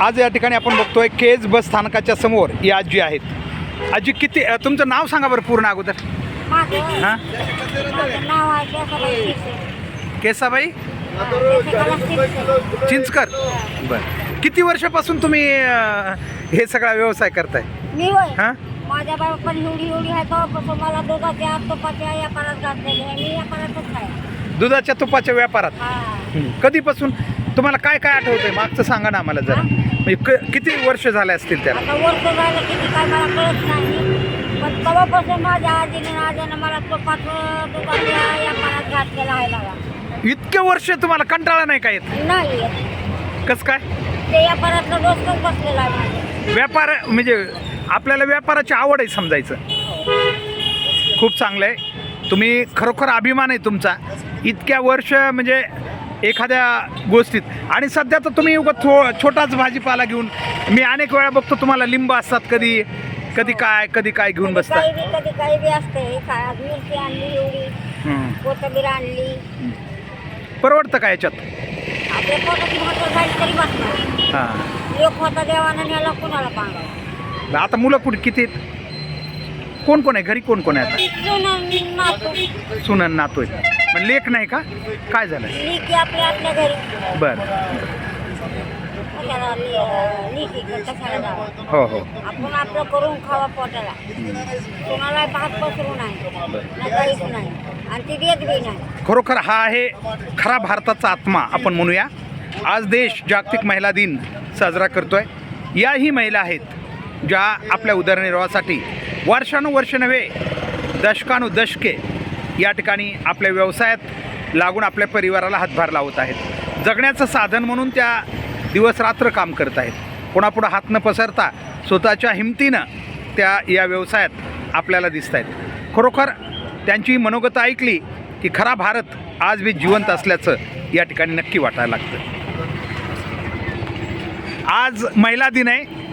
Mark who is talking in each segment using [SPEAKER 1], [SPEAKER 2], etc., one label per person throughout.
[SPEAKER 1] आज या ठिकाणी आपण बघतोय केज बस स्थानकाच्या समोर ही आजी आहेत. आजी किती तुमचं नाव सांगा बरं पूर्ण अगोदर. हां. केसाबाई. चिंचकर. बरं. किती वर्षापासून तुम्ही अ, हे सगळा व्यवसाय करताय?
[SPEAKER 2] मी होय.
[SPEAKER 1] हां?
[SPEAKER 2] माझ्या बाबा पण एवढी एवढी आहे तेव्हापासून मला दुधाच्या तुपाच्या व्यापारात घातलेली आहे मी व्यापारातच आहे.
[SPEAKER 1] दुधाच्या तुपाच्या व्यापारात?
[SPEAKER 2] हा.
[SPEAKER 1] हं. कधीपासून? तुम्हाला काय काय आठवतंय? मागचं सांगा ना आम्हाला जरा. म्हणजे क- किती वर्ष झाले असतील त्याला?
[SPEAKER 2] आता वर्ष झालं किती काय मला कळत नाही. पण तेव्हापासून माझ्या आजीने आजीने मला तुपाचं घातलेला आहे बघा
[SPEAKER 1] इतके वर्ष तुम्हाला कंटाळा नाही काय येत?
[SPEAKER 2] नाही
[SPEAKER 1] कसं काय?
[SPEAKER 2] ते व्यापारातलं डोसकच बसलेलं आहे माझं.
[SPEAKER 1] व्यापार म्हणजे आपल्याला व्यापाराची आवड आहे समजायचं. खूप चांगलं आहे. तुम्ही खरोखर अभिमान आहे तुमचा. इतक्या वर्ष म्हणजे एखाद्या गोष्टीत. आणि सध्या तर तुम्ही उगा थो छोटाच भाजीपाला घेऊन मी अनेक वेळा बघतो तुम्हाला लिंब असतात कधी कधी काय कधी काय घेऊन
[SPEAKER 2] कधी
[SPEAKER 1] बसता.
[SPEAKER 2] काही बी कधी काही बी असते मिरची आणली एवढी.
[SPEAKER 1] हं.
[SPEAKER 2] कोथिंबीर आणली.
[SPEAKER 1] परवडतं का याच्यात?
[SPEAKER 2] आपल्या पोटाची मोटर झाली तरी बसणार.
[SPEAKER 1] हां.
[SPEAKER 2] एक होता देवानं नेला कुणाला पांगा
[SPEAKER 1] आता मुलं कुठे किती आहेत? कोण कोण आहे? घरी कोण कोण आहे आता? सुनन नातोय पण लेख नाही का? काय झालं?
[SPEAKER 2] लिकी आपल्या आपल्या घरी.
[SPEAKER 1] बरं.
[SPEAKER 2] कशाला लि- लिकी कशाला जावं?
[SPEAKER 1] हो हो.
[SPEAKER 2] आपण आपलं करून खावा पोटाला. कुणाला भात पसरू नाही ना काहीच नाही आणि ती देत बी नाही.
[SPEAKER 1] खरोखर हा आहे खरा भारताचा आत्मा आपण म्हणूया. आज देश जागतिक महिला दिन साजरा करतोय. याही महिला आहेत ज्या आपल्या उदरनिर्वाहासाठी वर्षानुवर्ष नव्हे दशकानुदशके या ठिकाणी आपल्या व्यवसायात लागून आपल्या परिवाराला हातभार लावत आहेत. जगण्याचं साधन म्हणून त्या दिवस रात्र काम करत आहेत. कोणापुढं हात न पसरता स्वतःच्या हिमतीनं त्या या व्यवसायात आपल्याला दिसत आहेत. खरोखर त्यांची मनोगत ऐकली की खरा भारत आज बी जिवंत असल्याचं या ठिकाणी नक्की वाटायला लागतं. आज महिला दिन आहे.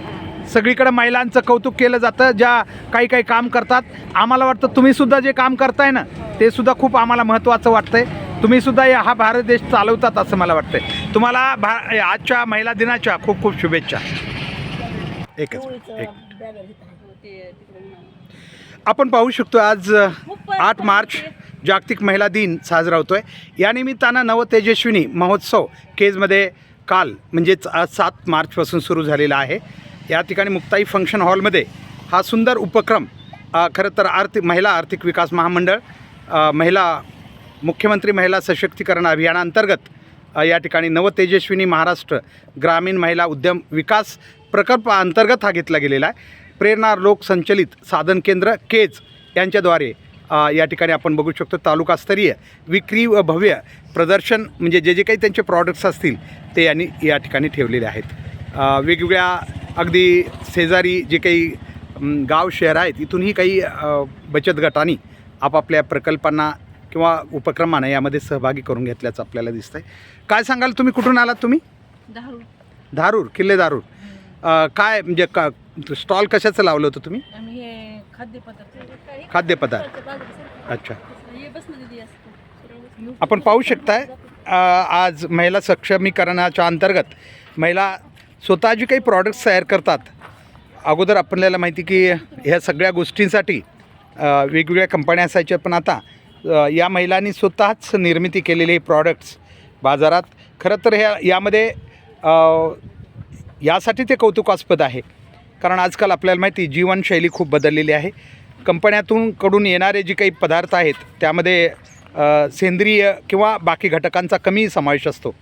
[SPEAKER 1] सगळीकडे महिलांचं कौतुक केलं जातं ज्या काही काही काम करतात. आम्हाला वाटतं तुम्हीसुद्धा जे काम करताय ना ते सुद्धा खूप आम्हाला महत्त्वाचं वाटतंय. आहे तुम्हीसुद्धा या- हा भारत देश चालवतात असं मला वाटतंय. तुम्हाला भा आजच्या महिला दिनाच्या खूप खूप शुभेच्छा. एकच एक आपण पाहू शकतो आज आठ मार्च जागतिक महिला दिन साजरा होतोय. यानिमित्तानं नवतेजस्विनी महोत्सव केजमध्ये काल म्हणजेच आज सात मार्चपासून सुरू झालेला आहे. या ठिकाणी मुक्ताई फंक्शन हॉलमध्ये हा सुंदर उपक्रम खरं तर आर्थिक महिला आर्थिक विकास महामंडळ महिला मुख्यमंत्री महिला सशक्तीकरण अभियानांतर्गत या ठिकाणी नवतेजस्विनी महाराष्ट्र ग्रामीण महिला उद्यम विकास प्रकल्पाअंतर्गत हा घेतला गेलेला आहे. प्रेरणा लोक संचलित साधन केंद्र केज यांच्याद्वारे या ठिकाणी आपण बघू शकतो तालुकास्तरीय विक्री व भव्य प्रदर्शन म्हणजे जे जे काही त्यांचे प्रॉडक्ट्स असतील ते यांनी या ठिकाणी ठेवलेले आहेत. वेगवेगळ्या अगदी शेजारी जे काही गाव शहर आहेत इथूनही काही बचत गटांनी आपापल्या प्रकल्पांना किंवा उपक्रमांना यामध्ये सहभागी करून घेतल्याचं आपल्याला दिसतंय. काय सांगाल तुम्ही? कुठून आलात तुम्ही?
[SPEAKER 3] दहा
[SPEAKER 1] धारूर किल्ले धारूर. काय म्हणजे का स्टॉल कशाचं लावलं होतं तुम्ही?
[SPEAKER 3] खाद्यपदार्थ.
[SPEAKER 1] खाद्यपदार्थ. अच्छा.
[SPEAKER 3] हे
[SPEAKER 1] आपण पाहू शकताय आज महिला सक्षमीकरणाच्या अंतर्गत महिला स्वतः जी काही प्रॉडक्ट्स तयार करतात अगोदर आपल्याला माहिती की ह्या सगळ्या गोष्टींसाठी वेगवेगळ्या कंपन्या असायच्या. पण आता या महिलांनी स्वतःच निर्मिती केलेले प्रॉडक्ट्स बाजारात. खरं तर ह्या यामध्ये यासाठी ते कौतुकास्पद आहे. कारण आजकाल आपल्याला माहिती जीवनशैली खूप बदललेली आहे. कंपन्यातून कडून येणारे जे काही पदार्थ आहेत त्यामध्ये सेंद्रिय किंवा बाकी घटकांचा कमी समावेश असतो.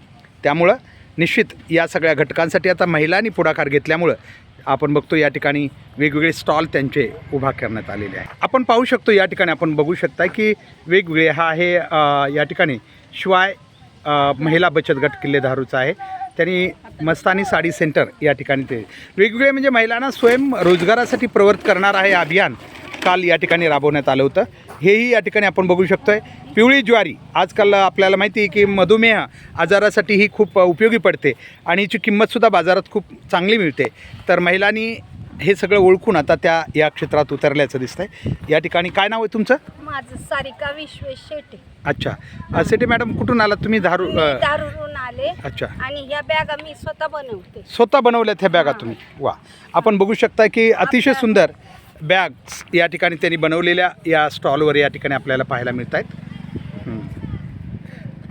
[SPEAKER 1] त्यामुळं निश्चित या सगळ्या घटकांसाठी आता महिलांनी पुढाकार घेतल्यामुळं आपण बघतो या ठिकाणी वेगवेगळे स्टॉल त्यांचे उभा करण्यात आलेले आहे आपण पाहू शकतो या ठिकाणी आपण बघू शकता की वेगवेगळे हा आहे या ठिकाणी शिवाय महिला बचत गट किल्लेधारूचा आहे. त्यांनी मस्तानी साडी सेंटर या ठिकाणी ते वेगवेगळे म्हणजे महिलांना स्वयं रोजगारासाठी प्रवृत्त करणार आहे अभियान. काल या ठिकाणी राबवण्यात आलं होतं. हेही या ठिकाणी आपण बघू शकतोय. पिवळी ज्वारी आजकाल आपल्याला माहिती आहे की मधुमेह आजारासाठी ही खूप उपयोगी पडते आणि हिची किंमतसुद्धा बाजारात खूप चांगली मिळते. तर महिलांनी हे सगळं ओळखून आता त्या या क्षेत्रात उतरल्याचं दिसतंय. या ठिकाणी काय नाव आहे तुमचं?
[SPEAKER 2] माझं सारिका विश्वेश शेटे
[SPEAKER 1] अच्छा. सेठी मॅडम कुठून आलात तुम्ही? दारू अ,
[SPEAKER 2] दारूरून आले.
[SPEAKER 1] अच्छा.
[SPEAKER 2] आणि ह्या बॅगा मी स्वतः बनवते.
[SPEAKER 1] स्वतः बनवल्यात ह्या बॅगा तुम्ही. वा. आपण बघू शकता की अतिशय सुंदर बॅग्स या ठिकाणी त्यांनी बनवलेल्या या स्टॉलवर या ठिकाणी आपल्याला पाहायला मिळत आहेत.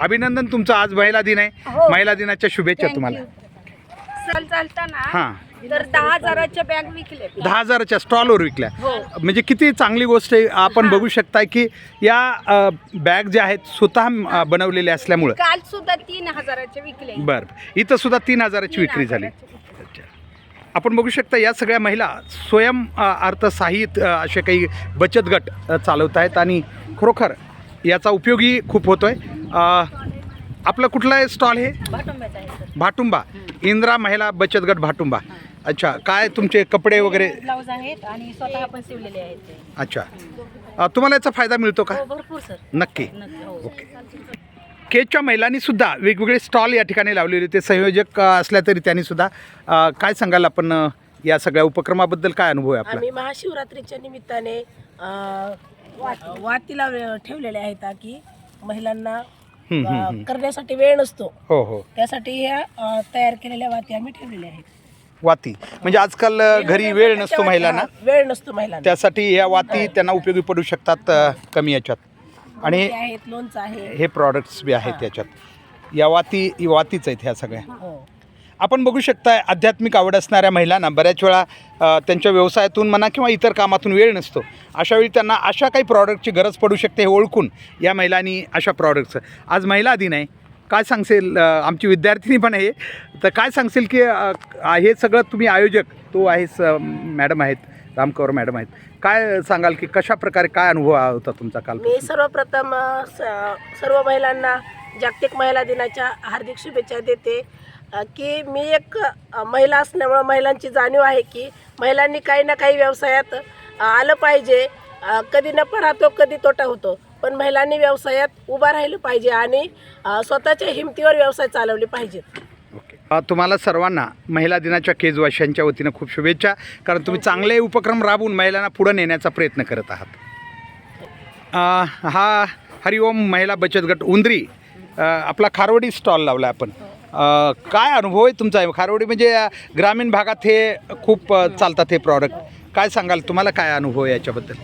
[SPEAKER 1] अभिनंदन तुमचं आज महिला दिन आहे.
[SPEAKER 2] हो.
[SPEAKER 1] महिला दिनाच्या शुभेच्छा तुम्हाला.
[SPEAKER 2] चालताना
[SPEAKER 1] हां.
[SPEAKER 2] तर दहा हजाराच्या बॅग
[SPEAKER 1] दहा हजाराच्या स्टॉलवर विकल्या.
[SPEAKER 2] हो.
[SPEAKER 1] म्हणजे किती चांगली गोष्ट आहे. आपण. बघू शकता की या बॅग ज्या आहेत स्वतः बनवलेल्या असल्यामुळं.
[SPEAKER 2] काल सुद्धा तीन हजाराचे विकले
[SPEAKER 1] बरं. इथं सुद्धा तीन हजाराची विक्री झाली. आपण बघू शकता या सगळ्या महिला स्वयं अ, अर्थसहाय्यित अ, असे काही बचत गट चालवत आहेत आणि खरोखर याचा उपयोगही खूप होतो आहे आपलं कुठलं आहे स्टॉल हे? भाटुंबा. इंदिरा महिला बचत गट भाटुंबा. अच्छा काय तुमचे कपडे वगैरे?
[SPEAKER 3] ब्लाऊज आहेत आणि स्वतः पण शिवलेले आहेत ते.
[SPEAKER 1] अच्छा. तुम्हाला याचा फायदा मिळतो का?
[SPEAKER 3] हो भरपूर सर.
[SPEAKER 1] नक्की.
[SPEAKER 3] नक्की हो.
[SPEAKER 1] ओके. केजच्या महिलांनी सुद्धा वेगवेगळे स्टॉल या ठिकाणी लावलेले होते. संयोजक असल्या तरी त्यांनी सुद्धा अ, काय सांगाल आपण या सगळ्या उपक्रमाबद्दल काय अनुभव आहे आपला?
[SPEAKER 4] आम्ही महाशिवरात्रीच्या निमित्ताने वातीला ठेवलेले आहेत की महिलांना. करण्यासाठी वेळ नसतो.
[SPEAKER 1] हो हो.
[SPEAKER 4] त्यासाठी ह्या तयार केलेल्या वाती आम्ही ठेवलेल्या आहेत.
[SPEAKER 1] वाती. म्हणजे आजकाल अ, घरी वेळ नसतो महिलांना.
[SPEAKER 4] वेळ नसतो महिलांना.
[SPEAKER 1] त्यासाठी या वाती त्यांना उपयोगी पडू शकतात कमी याच्यात. आणि
[SPEAKER 4] ते आहेत लोणचं आहे.
[SPEAKER 1] हे प्रॉडक्ट्स बी आहेत त्याच्यात या वाती वातीच आहेत ह्या सगळ्या.
[SPEAKER 4] हो.
[SPEAKER 1] आपण बघू शकता आध्यात्मिक आवड असणाऱ्या महिलांना बऱ्याच वेळा त्यांच्या व्यवसायातून म्हणा किंवा इतर कामातून वेळ नसतो. अशावेळी त्यांना अशा काही प्रॉडक्टची गरज पडू शकते हे ओळखून या महिलांनी अशा प्रॉडक्टचं आज महिला दिन आहे. काय सांगशील आमची विद्यार्थिनी पण आहे. तर काय सांगशील की हे सगळं तुम्ही आयोजक तो आहेस मॅडम आहेत. रामकौर मॅडम आहेत. काय सांगाल की कशा प्रकारे काय अनुभव होता तुमचा काल
[SPEAKER 4] मी सर्वप्रथम अ, स- सर्व महिलांना जागतिक महिला दिनाच्या हार्दिक शुभेच्छा देते. अ, की मी एक अ, महिला असल्यामुळं महिलांची जाणीव आहे की महिलांनी काही ना काही व्यवसायात अ, आलं पाहिजे. अ, कधी नफा राहतो कधी तोटा होतो. पण महिलांनी व्यवसायात उभा राहिलं पाहिजे आणि अ, स्वतःच्या हिमतीवर व्यवसाय चालवले पाहिजेत.
[SPEAKER 1] तुम्हाला सर्वांना महिला दिनाच्या केजवाशांच्या वतीनं खूप शुभेच्छा. कारण तुम्ही चांगले उपक्रम राबवून महिलांना पुढं नेण्याचा प्रयत्न करत आहात. हा हरिओम महिला बचत गट उंदरी आपला खारवडी स्टॉल लावला आपण. काय अनुभव आहे तुमचा? खारवडी म्हणजे ग्रामीण भागात हे खूप चालतात हे प्रॉडक्ट काय सांगाल? तुम्हाला काय अनुभव आहे याच्याबद्दल?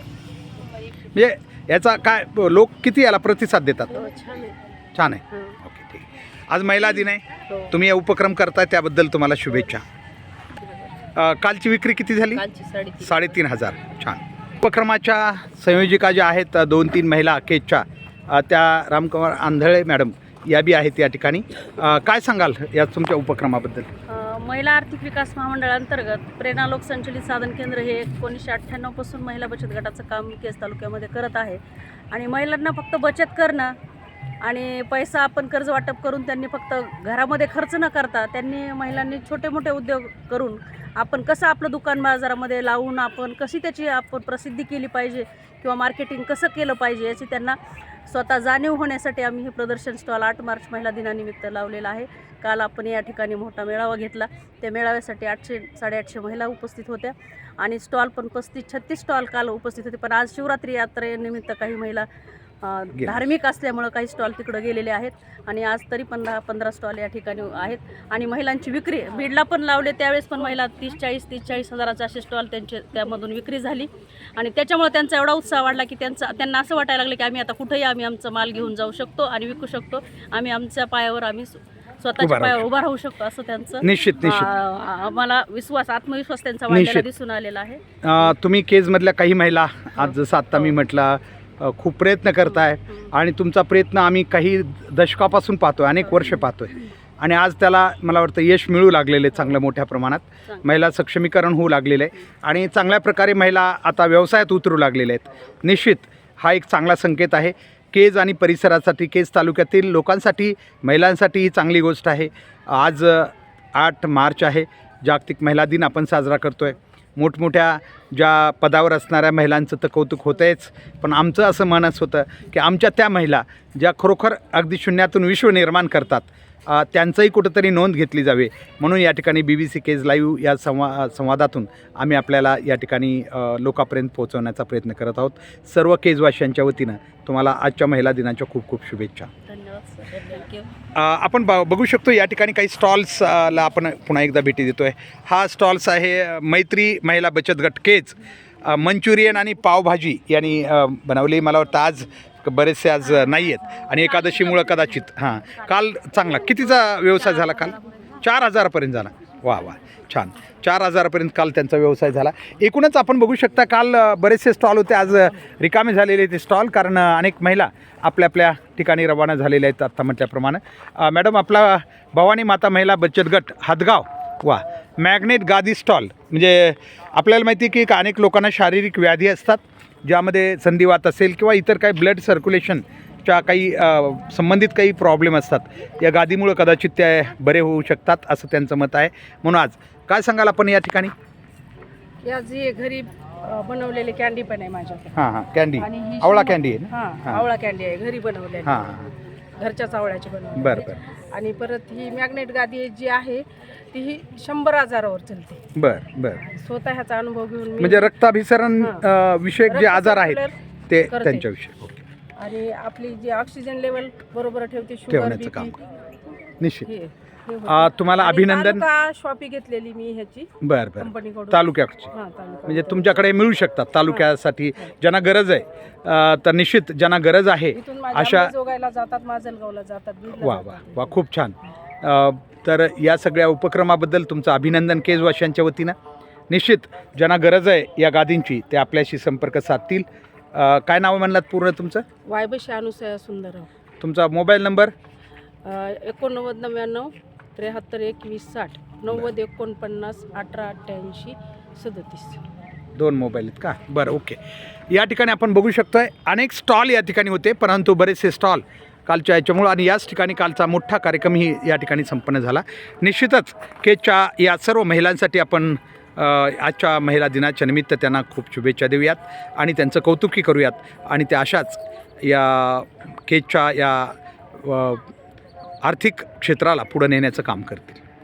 [SPEAKER 1] म्हणजे याचा काय लोक किती याला प्रतिसाद देतात?
[SPEAKER 4] हो,
[SPEAKER 1] छान आहे. ओके ठीक. आज महिला दिन आहे. तुम्ही हे उपक्रम करताय त्याबद्दल तुम्हाला शुभेच्छा. अ, कालची विक्री किती झाली?
[SPEAKER 3] साडेतीन.
[SPEAKER 1] हजार. छान. उपक्रमाच्या संयोजिका ज्या आहेत अ, दोन तीन महिला केजच्या अ, त्या रामकुमार आंधळे मॅडम या बी आहेत या ठिकाणी. अ, काय सांगाल या तुमच्या उपक्रमाबद्दल?
[SPEAKER 3] अ, महिला आर्थिक विकास महामंडळांतर्गत प्रेरणा लोकसंचलित साधन केंद्र हे एकोणीसशे अठ्ठ्याण्णवपासून महिला बचत गटाचं काम केस तालुक्यामध्ये करत आहे. आणि महिलांना फक्त बचत करणं आणि पैसा आपण कर्ज वाटप करून त्यांनी फक्त घरामध्ये खर्च न करता त्यांनी महिलांनी छोटे मोठे उद्योग करून आपण कसं आपलं दुकान बाजारामध्ये लावून आपण कशी त्याची आपण प्रसिद्धी केली पाहिजे किंवा मार्केटिंग कसं केलं पाहिजे याची त्यांना स्वतः जाणीव होण्यासाठी आम्ही हे प्रदर्शन स्टॉल आठ मार्च महिला दिनानिमित्त लावलेलं आहे. काल आपण या ठिकाणी मोठा मेळावा घेतला. त्या मेळाव्यासाठी आठशे साडेआठशे महिला उपस्थित होत्या आणि स्टॉल पण पस्तीस छत्तीस स्टॉल काल उपस्थित होते. पण आज शिवरात्री यात्रेनिमित्त काही महिला धार्मिक असल्यामुळं काही स्टॉल तिकडं गेलेले आहेत. आणि आज तरी पण दहा पंधरा स्टॉल या ठिकाणी आहेत. आणि महिलांची विक्री बीडला पण लावले त्यावेळेस पण महिला तीस चाळीस तीस चाळीस हजाराचे असे स्टॉल त्यांचे त्यामधून विक्री झाली. आणि त्याच्यामुळे त्यांचा एवढा उत्साह वाढला की त्यांचा त्यांना असं वाटायला लागलं की आम्ही आता कुठेही आम्ही आमचा माल घेऊन जाऊ शकतो आणि विकू शकतो. आम्ही आमच्या पायावर आम्ही स्वतःच्या पायावर उभा राहू शकतो असं त्यांचं
[SPEAKER 1] निश्चित
[SPEAKER 3] आम्हाला विश्वास आत्मविश्वास त्यांचा वाढलेला. दिसून आलेला आहे.
[SPEAKER 1] तुम्ही केजमधल्या काही महिला आज जसं आत्ता मी म्हटलं अ, खूप प्रयत्न करताय. आणि तुमचा प्रयत्न आम्ही काही दशकापासून पाहतोय अनेक वर्ष पाहतोय. आणि आज त्याला मला वाटतं यश मिळू लागलेलं आहे चांगलं मोठ्या प्रमाणात. महिला सक्षमीकरण होऊ लागलेलं आहे. आणि चांगल्या प्रकारे महिला आता व्यवसायात उतरू लागलेल्या आहेत. निश्चित हा एक चांगला संकेत आहे. केज आणि परिसरासाठी केज तालुक्यातील लोकांसाठी महिलांसाठी ही चांगली गोष्ट आहे. आज आठ मार्च आहे. जागतिक महिला दिन आपण साजरा करतो आहे मोठमोठ्या ज्या पदावर असणाऱ्या महिलांचं तर कौतुक होतंच पण आमचं असं मनच होतं की आमच्या त्या महिला ज्या खरोखर अगदी शून्यातून विश्व निर्माण करतात त्यांचंही कुठंतरी नोंद घेतली जावी. म्हणून या ठिकाणी B B C Kej live या संवा संवादातून आम्ही आपल्याला या ठिकाणी लोकापर्यंत लोकांपर्यंत पोहोचवण्याचा प्रयत्न करत आहोत. सर्व केजवासियांच्या वतीनं तुम्हाला आजच्या महिला दिनाच्या खूप खूप शुभेच्छा.
[SPEAKER 3] धन्यवाद.
[SPEAKER 1] आपण ब बघू शकतो या ठिकाणी काही स्टॉल्स ला आपण पुन्हा एकदा भेटी देतो आहे हा स्टॉल्स आहे मैत्री महिला बचत गट केच मंचुरियन आणि पावभाजी यांनी बनवली. मला वाटतं आज बरेचसे आज नाही आहेत. आणि एकादशीमुळं कदाचित हां. काल चांगला. कितीचा व्यवसाय झाला काल? चार हजारापर्यंत झाला. वा वा. छान. चार हजारापर्यंत काल त्यांचा व्यवसाय झाला. एकूणच आपण बघू शकता काल बरेचसे स्टॉल होते. आज रिकामे झालेले ते स्टॉल कारण अनेक महिला आपल्या आपल्या ठिकाणी रवाना झालेल्या आहेत आत्ता म्हटल्याप्रमाणे. मॅडम आपला भवानी माता महिला बचत गट हातगाव. वा. मॅग्नेट गादी स्टॉल. म्हणजे आपल्याला माहिती आहे की अनेक लोकांना शारीरिक व्याधी असतात ज्यामध्ये संधिवात असेल किंवा इतर काही ब्लड सर्क्युलेशन सर्क्युलेशनच्या काही संबंधित काही प्रॉब्लेम असतात या गादीमुळं कदाचित ते बरे होऊ शकतात असं त्यांचं मत आहे. म्हणून आज काय सांगाल आपण या ठिकाणी?
[SPEAKER 5] या जी घरी बनवलेली कॅन्डी पण आहे माझ्याकडे.
[SPEAKER 1] हां हां कॅन्डी
[SPEAKER 5] आणि ही
[SPEAKER 1] आवळा कॅन्डी आहे ना?
[SPEAKER 5] हा
[SPEAKER 1] हां.
[SPEAKER 5] आवळा कॅन्डी आहे घरी बनवलेली.
[SPEAKER 1] हां हां
[SPEAKER 5] घरच्याच आवळ्याची बनवलेली.
[SPEAKER 1] बरं बरं.
[SPEAKER 5] आणि परत ही मॅग्नेट गादी जी आहे ती ही शंभर हजारावर चालते.
[SPEAKER 1] बरं बरं.
[SPEAKER 5] स्वतः ह्याचा अनुभव घेऊन मी
[SPEAKER 1] म्हणजे रक्ताभिसरण
[SPEAKER 5] हां.
[SPEAKER 1] अ, विषयक जे आजार आहेत ते
[SPEAKER 5] करते.
[SPEAKER 1] त्यांच्याविषयी. ओके.
[SPEAKER 5] आणि आपली जी ऑक्सिजन लेवल बरोबर ठेवते शुगर
[SPEAKER 1] ठेवण्याचं काम. निश्चित
[SPEAKER 5] हे हे होतं.
[SPEAKER 1] तुम्हाला
[SPEAKER 5] आणि
[SPEAKER 1] अभिनंदन.
[SPEAKER 5] तालुका शॉपी घेतलेली मी ह्याची.
[SPEAKER 1] बरं बरं.
[SPEAKER 5] कंपनीकडून.
[SPEAKER 1] तालुक्याची
[SPEAKER 5] हा तालुका
[SPEAKER 1] म्हणजे तुमच्याकडे मिळू शकतात तालुक्यासाठी ज्यांना गरज आहे. अ, तर निश्चित ज्यांना गरज आहे
[SPEAKER 5] इथून माझ्या
[SPEAKER 1] अशा
[SPEAKER 5] जोगायला जातात माजलगावला जातात बीडला
[SPEAKER 1] वा वा
[SPEAKER 5] जातात.
[SPEAKER 1] वा खूप छान. अ, तर या सगळ्या उपक्रमाबद्दल तुमचं अभिनंदन केजवाशांच्या वतीनं. निश्चित ज्यांना गरज आहे या गादींची ते आपल्याशी संपर्क साधतील. अ, काय नाव म्हणलात पूर्ण तुमचं?
[SPEAKER 5] वायबशी अनुसया सुंदर
[SPEAKER 1] तुमचा मोबाईल नंबर?
[SPEAKER 5] एकोणनव्वद नव्याण्णव त्र्याहत्तर एकवीस साठ नव्वद एकोणपन्नास अठरा अठ्ठ्याऐंशी सदतीस.
[SPEAKER 1] दोन मोबाईल आहेत का? बरं ओके. या ठिकाणी आपण बघू शकतोय अनेक स्टॉल या ठिकाणी होते परंतु बरेचसे स्टॉल कालच्या याच्यामुळं आणि याच ठिकाणी कालचा मोठा कार्यक्रमही या ठिकाणी संपन्न झाला. निश्चितच केच्या या सर्व महिलांसाठी आपण आजच्या महिला दिनाच्या निमित्त त्यांना खूप शुभेच्छा देऊयात आणि त्यांचं कौतुकी करूयात. आणि त्या अशाच या केजच्या या आर्थिक क्षेत्राला पुढं नेण्याचं काम करतील.